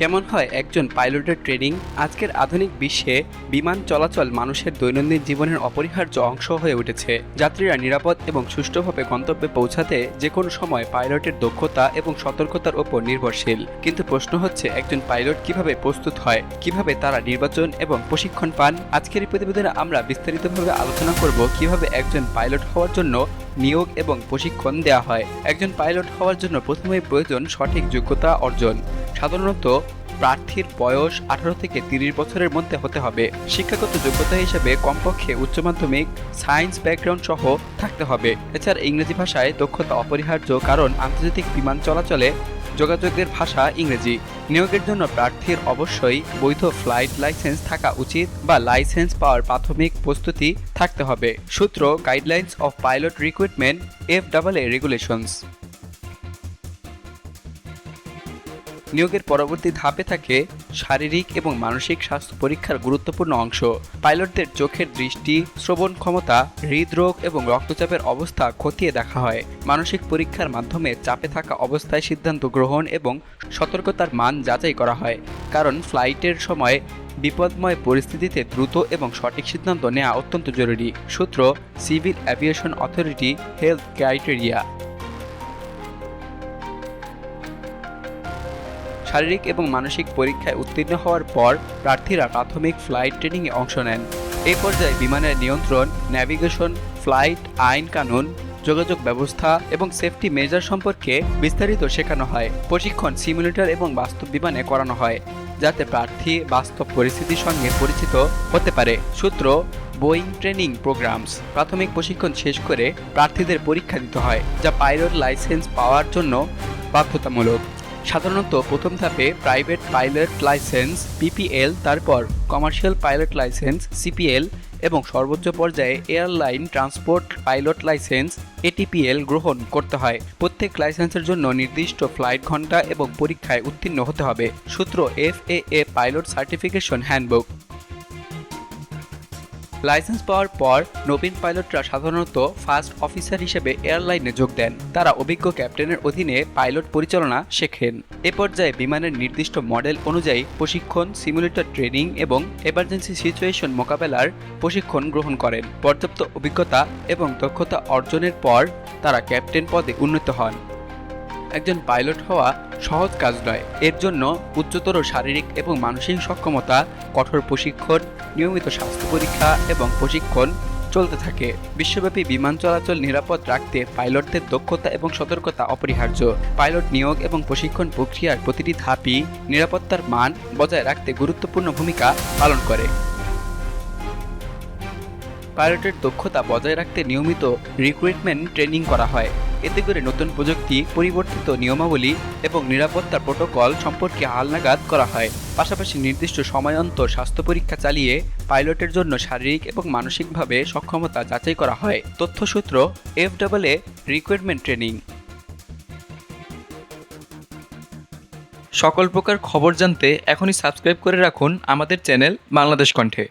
কেমন হয় একজন পাইলটের ট্রেনিং? আজকের আধুনিক বিশ্বে বিমান চলাচল মানুষের দৈনন্দিন জীবনের অপরিহার্য অংশ হয়ে উঠেছে। যাত্রীরা নিরাপদ এবং সুষ্ঠুভাবে গন্তব্যে পৌঁছাতে যে কোনো সময় পাইলটের দক্ষতা এবং সতর্কতার ওপর নির্ভরশীল। কিন্তু প্রশ্ন হচ্ছে, একজন পাইলট কীভাবে প্রস্তুত হয়? কীভাবে তারা নির্বাচন এবং প্রশিক্ষণ পান? আজকের এই প্রতিবেদনে আমরা বিস্তারিতভাবে আলোচনা করব কীভাবে একজন পাইলট হওয়ার জন্য নিয়োগ এবং প্রশিক্ষণ দেওয়া হয়। একজন পাইলট হওয়ার জন্য প্রথমেই প্রয়োজন সঠিক যোগ্যতা অর্জন। সাধারণত প্রার্থীর বয়স আঠারো থেকে তিরিশ বছরের মধ্যে হতে হবে। শিক্ষাগত যোগ্যতা হিসেবে কমপক্ষে উচ্চ মাধ্যমিক, সায়েন্স ব্যাকগ্রাউন্ড সহ থাকতে হবে। এছাড়া ইংরেজি ভাষায় দক্ষতা অপরিহার্য কারণ আন্তর্জাতিক বিমান চলাচলে যোগাযোগের ভাষা ইংরেজি। নিয়োগের জন্য প্রার্থীর অবশ্যই বৈধ ফ্লাইট লাইসেন্স থাকা উচিত বা লাইসেন্স পাওয়ার প্রাথমিক প্রস্তুতি থাকতে হবে। সূত্র, guidelines of pilot recruitment F double A regulations. নিয়োগের পরবর্তী ধাপে থাকে শারীরিক এবং মানসিক স্বাস্থ্য পরীক্ষার গুরুত্বপূর্ণ অংশ। পাইলটদের চোখের দৃষ্টি, শ্রবণ ক্ষমতা, হৃদরোগ এবং রক্তচাপের অবস্থা খতিয়ে দেখা হয়। মানসিক পরীক্ষার মাধ্যমে চাপে থাকা অবস্থায় সিদ্ধান্ত গ্রহণ এবং সতর্কতার মান যাচাই করা হয়। কারণ ফ্লাইটের সময় বিপদময় পরিস্থিতিতে দ্রুত এবং সঠিক সিদ্ধান্ত নেওয়া অত্যন্ত জরুরি, সূত্র civil aviation authority health criteria. শারীরিক এবং মানসিক পরীক্ষায় উত্তীর্ণ হওয়ার পর প্রার্থীরা প্রাথমিক ফ্লাইট ট্রেনিংয়ে অংশ নেন। এই পর্যায়ে বিমানের নিয়ন্ত্রণ, ন্যাভিগেশন, ফ্লাইট, আইন কানুন, যোগাযোগ ব্যবস্থা এবং সেফটি মেজার সম্পর্কে বিস্তারিত শেখানো হয়। প্রশিক্ষণ সিমুলেটর এবং বাস্তব বিমানে করানো হয়, যাতে প্রার্থী বাস্তব পরিস্থিতির সঙ্গে পরিচিত হতে পারে। সূত্র, বোয়িং ট্রেনিং প্রোগ্রামস। প্রাথমিক প্রশিক্ষণ শেষ করে প্রার্থীদের পরীক্ষা দিতে হয়, যা পাইলট লাইসেন্স পাওয়ার জন্য বাধ্যতামূলক। সাধারণত প্রথম ধাপে প্রাইভেট পাইলট লাইসেন্স পিপিএল তারপর কমার্শিয়াল পাইলট লাইসেন্স সিপিএল এবং সর্বোচ্চ পর্যায়ে airline transport pilot licence ATPL গ্রহণ করতে হয়। প্রত্যেক লাইসেন্সের জন্য নির্দিষ্ট ফ্লাইট ঘণ্টা এবং পরীক্ষায় উত্তীর্ণ হতে হবে। সূত্র F A pilot certification handbook licence পাওয়ার পর নবীন পাইলটরা সাধারণত ফার্স্ট অফিসার হিসেবে এয়ারলাইনে যোগ দেন। তারা অভিজ্ঞ ক্যাপ্টেনের অধীনে পাইলট পরিচালনা শেখেন। এ পর্যায়ে বিমানের নির্দিষ্ট মডেল অনুযায়ী প্রশিক্ষণ, সিমুলেটর ট্রেনিং এবং এমার্জেন্সি সিচুয়েশন মোকাবেলার প্রশিক্ষণ গ্রহণ করেন। পর্যাপ্ত অভিজ্ঞতা এবং দক্ষতা অর্জনের পর তারা ক্যাপ্টেন পদে উন্নীত হন। একজন পাইলট হওয়া সহজ কাজ নয়। এর জন্য উচ্চতর শারীরিক এবং মানসিক সক্ষমতা, কঠোর প্রশিক্ষণ, নিয়মিত স্বাস্থ্য পরীক্ষা এবং প্রশিক্ষণ চলতে থাকে। বিশ্বব্যাপী বিমান চলাচল নিরাপদ রাখতে পাইলটদের দক্ষতা এবং সতর্কতা অপরিহার্য। পাইলট নিয়োগ এবং প্রশিক্ষণ প্রক্রিয়ার প্রতিটি ধাপই নিরাপত্তার মান বজায় রাখতে গুরুত্বপূর্ণ ভূমিকা পালন করে। পাইলটের দক্ষতা বজায় রাখতে নিয়মিত রিক্রুটমেন্ট ট্রেনিং করা হয়। এতে করে নতুন প্রযুক্তি, পরিবর্তিত নিয়মাবলী এবং নিরাপত্তা প্রোটোকল সম্পর্কে হালনাগাদ করা হয়। পাশাপাশি নির্দিষ্ট সময়ান্তর স্বাস্থ্য পরীক্ষা চালিয়ে পাইলটের জন্য শারীরিক এবং মানসিকভাবে সক্ষমতা যাচাই করা হয়। তথ্যসূত্র F double A recruitment training সকল প্রকার খবর জানতে এখনই সাবস্ক্রাইব করে রাখুন আমাদের চ্যানেল বাংলাদেশ কণ্ঠে।